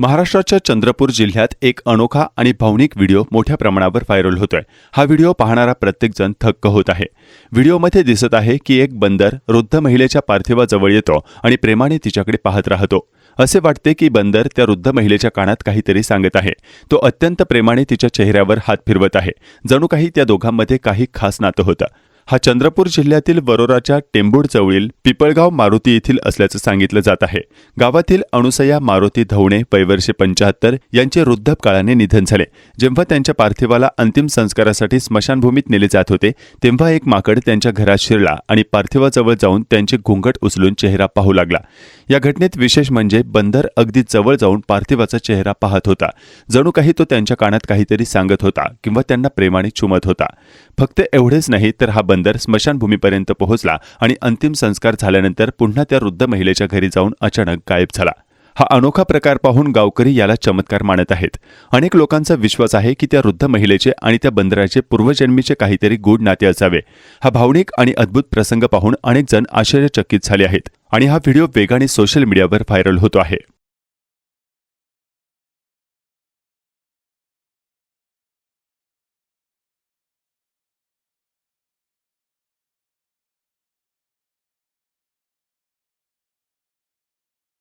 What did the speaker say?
महाराष्ट्राच्या चंद्रपूर जिल्ह्यात एक अनोखा आणि भावनिक व्हिडिओ मोठ्या प्रमाणावर व्हायरल होतोय. हा व्हिडिओ पाहणारा प्रत्येकजण थक्क होत आहे. व्हिडिओमध्ये दिसत आहे की एक बंदर वृद्ध महिलेच्या पार्थिवाजवळ येतो आणि प्रेमाने तिच्याकडे पाहत राहतो. असे वाटते की बंदर त्या वृद्ध महिलेच्या कानात काहीतरी सांगत आहे. तो अत्यंत प्रेमाने तिच्या चेहऱ्यावर हात फिरवत आहे. जणू काही त्या दोघांमध्ये काही खास नातं होतं. हा चंद्रपूर जिल्ह्यातील वरोराच्या टेंबूड जवळील पिपळगाव मारुती येथील असल्याचं सांगितलं जात आहे. गावातील अणुसया मारुती धवणे पैवर्षे पंचाहत्तर यांचे वृद्धकाळाने निधन झाले. जेव्हा त्यांच्या पार्थिवाला अंतिम संस्कारासाठी स्मशानभूमीत नेले जात होते तेव्हा एक माकड त्यांच्या घरात शिरला आणि पार्थिवाजवळ जाऊन त्यांचे घुंगट उचलून चेहरा पाहू लागला. या घटनेत विशेष म्हणजे बंदर अगदी जवळ जाऊन पार्थिवाचा चेहरा पाहत होता. जणू काही तो त्यांच्या कानात काहीतरी सांगत होता किंवा त्यांना प्रेमाने चुमत होता. फक्त एवढेच नाही तर हा बंदर स्मशानभूमीपर्यंत पोहोचला आणि अंतिम संस्कार झाल्यानंतर पुन्हा त्या वृद्ध महिलेच्या घरी जाऊन अचानक गायब झाला. हा अनोखा प्रकार पाहून गावकरी याला चमत्कार मानत आहेत. अनेक लोकांचा विश्वास आहे की त्या वृद्ध महिलेचे आणि त्या बंदराचे पूर्वजन्मीचे काहीतरी गूढ नाते असावे. हा भावनिक आणि अद्भुत प्रसंग पाहून अनेक जण आश्चर्यचकित झाले आहेत आणि हा व्हिडिओ वेगाने सोशल मीडियावर व्हायरल होतो आहे.